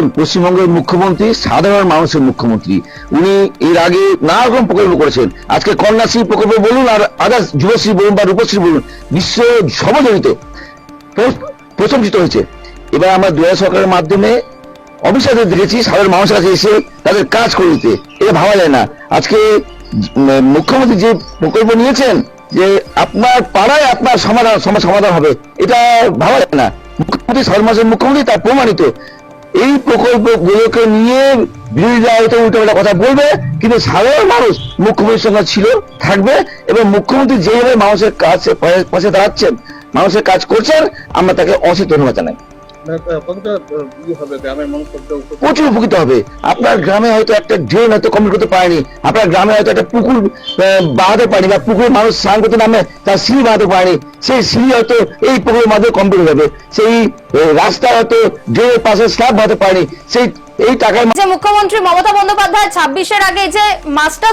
দেখুন পশ্চিমবঙ্গের মুখ্যমন্ত্রী, সাধারণ মানুষের মুখ্যমন্ত্রী, উনি এর আগে নানা রকম প্রকল্প করেছেন। আজকে কন্যাশ্রী প্রকল্প বলুন আর আদার্স যুবশ্রী বলুন বা রূপশ্রী বলুন বিশ্ব সর্বজনিত প্রশংসিত হয়েছে। এবার আমরা দুয়ার সরকারের মাধ্যমে অফিসারদের দেখেছি, সাধারণ মানুষের কাছে এসে তাদের কাজ করে দিতে। এটা ভাবা যায় না। আজকে মুখ্যমন্ত্রী যে প্রকল্প নিয়েছেন, যে আপনার পাড়ায় আপনার সমাধান সমাধান হবে, এটা ভাবা যায় না। মুখ্যমন্ত্রী, সাধারণ মানুষের মুখ্যমন্ত্রী তার প্রমাণিত। এই প্রকল্প গুলোকে নিয়ে বিরোধীরা হয়তো উল্টোপাল্টা কথা বলবে, কিন্তু সাধারণ মানুষ মুখ্যমন্ত্রীর সঙ্গে ছিল, থাকবে, এবং মুখ্যমন্ত্রী যেভাবে মানুষের কাছে পাশে দাঁড়াচ্ছেন, মানুষের কাজ করছেন, আমরা তাকে অসিত ধন্যবাদ জানাই। কতটা ইয়ে প্রচুর উপকৃত হবে। আপনার গ্রামে হয়তো একটা ড্রেন হয়তো কমপ্লিট করতে পারেনি। আপনার গ্রামে হয়তো একটা পুকুর বানাতে পারেনি বা পুকুরে মানুষ স্নান করতে নামে তার সিঁড়ি বানাতে পারেনি। সেই সিঁড়ি হয়তো এই পুকুরের মাধ্যমে কমপ্লিট হবে সেই রাস্তা হয়তো ড্রেনের পাশে স্ল্যাব বানাতে পারেনি। সেই এই টাকার যে মুখ্যমন্ত্রী মমতা বন্দ্যোপাধ্যায় ছাব্বিশের আগে যে মাস্টার